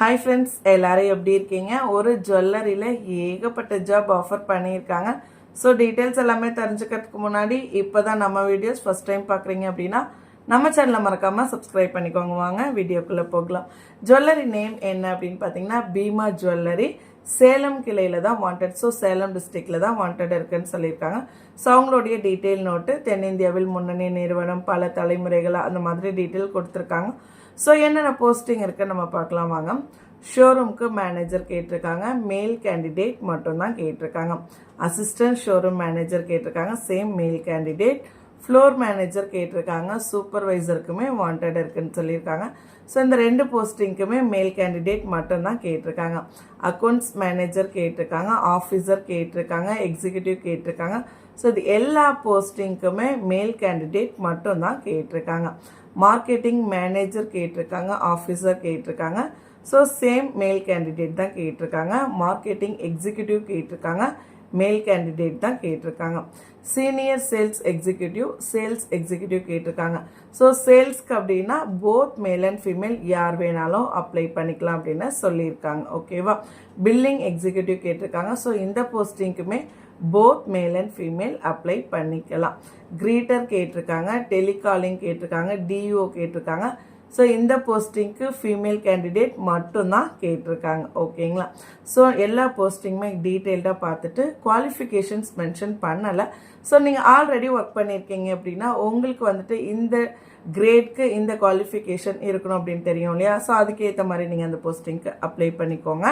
Hi friends எல்லாரும் எப்படி இருக்கீங்க? ஒரு ஜுவல்லரியில் ஏகப்பட்ட ஜாப் ஆஃபர் பண்ணியிருக்காங்க. ஸோ டீட்டெயில்ஸ் எல்லாமே தெரிஞ்சுக்கிறதுக்கு முன்னாடி இப்போ தான் நம்ம வீடியோஸ் ஃபஸ்ட் டைம் பார்க்குறீங்க அப்படின்னா நம்ம சேனலை மறக்காமல் சப்ஸ்கிரைப் பண்ணிக்கோங்க. வாங்க வீடியோக்குள்ளே போகலாம். ஜுவல்லரி நேம் என்ன அப்படின்னு பார்த்தீங்கன்னா பீமா ஜுவல்லரி சேலம் கிளையில் தான் வாண்டட் ஸோ சேலம் டிஸ்ட்ரிக்டில் தான் வாண்டட் இருக்குன்னு சொல்லியிருக்காங்க. ஸோ அவங்களுடைய டீட்டெயில் நோட்டு தென்னிந்தியாவில் முன்னணி நிறுவனம் பல தலைமுறைகள் அந்த மாதிரி டீட்டெயில் கொடுத்துருக்காங்க. ஸோ என்னென்ன போஸ்டிங் இருக்குன்னு நம்ம பார்க்கலாம் வாங்க. ஷோரூம்க்கு மேனேஜர் கேட்டிருக்காங்க. மேல் கேண்டிடேட் மட்டும்தான் கேட்டிருக்காங்க. அசிஸ்டன்ட் ஷோரூம் மேனேஜர் கேட்டிருக்காங்க. Same male candidate floor manager கேட்டிருக்காங்க சூப்பர்வைசருக்குமே வாண்டட் இருக்குன்னு சொல்லியிருக்காங்க. ஸோ இந்த ரெண்டு போஸ்டிங்க்குமே மேல் கேண்டிடேட் மட்டும்தான் கேட்டிருக்காங்க. அக்கௌண்ட்ஸ் மேனேஜர் கேட்டிருக்காங்க ஆஃபீஸர் கேட்டிருக்காங்க எக்ஸிக்யூட்டிவ் கேட்டிருக்காங்க. ஸோ இது எல்லா போஸ்டிங்க்குமே மேல் கேண்டிடேட் மட்டும்தான் கேட்டிருக்காங்க. மார்க்கெட்டிங் மேனேஜர் கேட்டிருக்காங்க ஆஃபீஸர் கேட்டிருக்காங்க. ஸோ சேம் மேல் கேண்டிடேட் தான் கேட்டிருக்காங்க. மார்க்கெட்டிங் எக்ஸிக்யூட்டிவ் கேட்டிருக்காங்க. மேல் கேண்டிடேட் தான் கேட்டிருக்காங்க. Senior sales executive sales executive கேட்டிருக்காங்க. ஸோ சேல்ஸ்க்கு அப்படின்னா போத் மேல் அண்ட் ஃபீமேல் யார் வேணாலும் அப்ளை பண்ணிக்கலாம் அப்படின்னு சொல்லியிருக்காங்க. ஓகேவா பில்லிங் எக்ஸிக்யூட்டிவ் கேட்டிருக்காங்க. ஸோ இந்த போஸ்டிங்க்குமே both male and female apply பண்ணிக்கலாம். க்ரீட்டர் கேட்டிருக்காங்க டெலிகாலிங் கேட்டிருக்காங்க டிஓ கேட்டிருக்காங்க. ஸோ இந்த போஸ்டிங்க்கு ஃபீமேல் கேண்டிடேட் மட்டும்தான் கேட்டிருக்காங்க. ஓகேங்களா ஸோ எல்லா போஸ்டிங்குமே டீட்டெயில்டாக பார்த்துட்டு குவாலிஃபிகேஷன்ஸ் மென்ஷன் பண்ணலை. ஸோ நீங்கள் ஆல்ரெடி ஒர்க் பண்ணியிருக்கீங்க அப்படின்னா உங்களுக்கு வந்துட்டு இந்த கிரேட்க்கு இந்த குவாலிஃபிகேஷன் இருக்கணும் அப்படின்னு தெரியும் இல்லையா? ஸோ அதுக்கேற்ற மாதிரி நீங்கள் அந்த போஸ்டிங்க்கு அப்ளை பண்ணிக்கோங்க.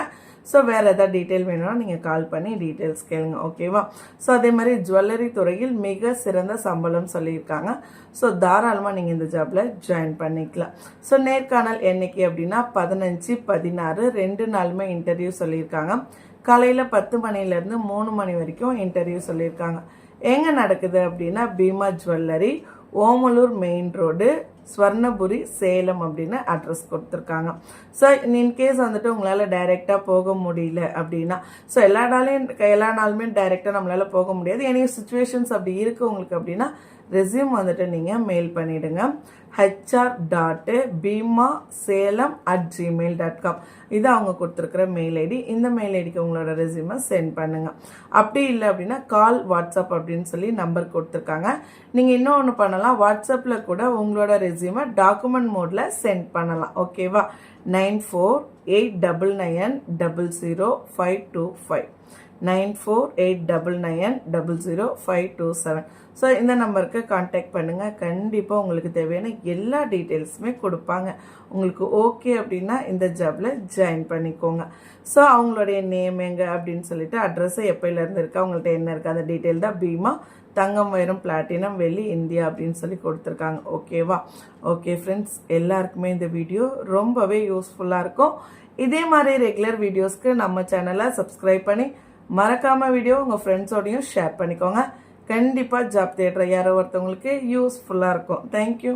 ஸோ வேறு எதாவது டீட்டெயில் வேணும்னா நீங்கள் கால் பண்ணி டீட்டெயில்ஸ் கேளுங்க ஓகேவா ஸோ அதே மாதிரி ஜுவல்லரி துறையில் மிக சிறந்த சம்பளம் சொல்லியிருக்காங்க. ஸோ தாராளமாக நீங்கள் இந்த ஜாபில் ஜாயின் பண்ணிக்கலாம். ஸோ நேர்காணல் என்னைக்கு அப்படின்னா பதினஞ்சு பதினாறு ரெண்டு நாளுமே இன்டர்வியூ சொல்லியிருக்காங்க. காலையில் பத்து மணிலேருந்து மூணு மணி வரைக்கும் இன்டர்வியூ சொல்லியிருக்காங்க. எங்கே நடக்குது அப்படின்னா Bhima jewellery Omalur main road. Swarnapuri Salem அப்படின்னு அட்ரஸ் கொடுத்துருக்காங்க. ஸோ இன்கேஸ் வந்துட்டு உங்களால் டைரெக்டாக போக முடியல அப்படின்னா ஸோ எல்லா நாளையும் எல்லா நாளுமே டைரெக்டாக நம்மளால் போக முடியாது. எனி சுச்சுவேஷன்ஸ் அப்படி இருக்குது உங்களுக்கு அப்படின்னா ரெசியூம் வந்துட்டு நீங்கள் மெயில் பண்ணிவிடுங்க HR dot Bhima Salem at Gmail dot com இது அவங்க கொடுத்துருக்குற மெயில் ஐடி இந்த மெயில் ஐடிக்கு உங்களோட ரெசியூமை சென்ட் பண்ணுங்கள் அப்படி இல்லை அப்படின்னா கால் வாட்ஸ்அப் அப்படின்னு சொல்லி நம்பர் கொடுத்துருக்காங்க. நீங்கள் இன்னும் ஒன்று பண்ணலாம் வாட்ஸ்அப்பில் கூட உங்களோட ரெசியூமை டாக்குமெண்ட் மோடில் சென்ட் பண்ணலாம். ஓகேவா nine four eight double nine double zero five two five. Nine four eight double nine double zero five two seven. So இந்த நம்பருக்கு காண்டாக்ட் பண்ணுங்கள் கண்டிப்பாக உங்களுக்கு தேவையான எல்லா டீட்டெயில்ஸுமே கொடுப்பாங்க. உங்களுக்கு ஓகே அப்படின்னா இந்த ஜாபில் ஜாயின் பண்ணிக்கோங்க. ஸோ அவங்களுடைய நேம் எங்கே அப்படின்னு சொல்லிட்டு அட்ரஸை எப்போலேருந்து இருக்குது அவங்கள்ட்ட என்ன இருக்குது அந்த டீட்டெயில் தான் பீமா தங்கம் வைரம் பிளாட்டினம் வெள்ளி இந்தியா அப்படின்னு சொல்லி கொடுத்துருக்காங்க. ஓகேவா ஓகே ஃப்ரெண்ட்ஸ் எல்லாருக்குமே இந்த வீடியோ ரொம்பவே யூஸ்ஃபுல்லாக இருக்கும். இதே மாதிரி ரெகுலர் வீடியோஸ்க்கு நம்ம சேனலை சப்ஸ்கிரைப் பண்ணி மறக்காமல் வீடியோ உங்கள் ஃப்ரெண்ட்ஸோடையும் ஷேர் பண்ணிக்கோங்க. கண்டிப்பாக ஜாப் தேடுற யாரோ ஒருத்தவங்களுக்கு யூஸ்ஃபுல்லாக இருக்கும். தேங்க்யூ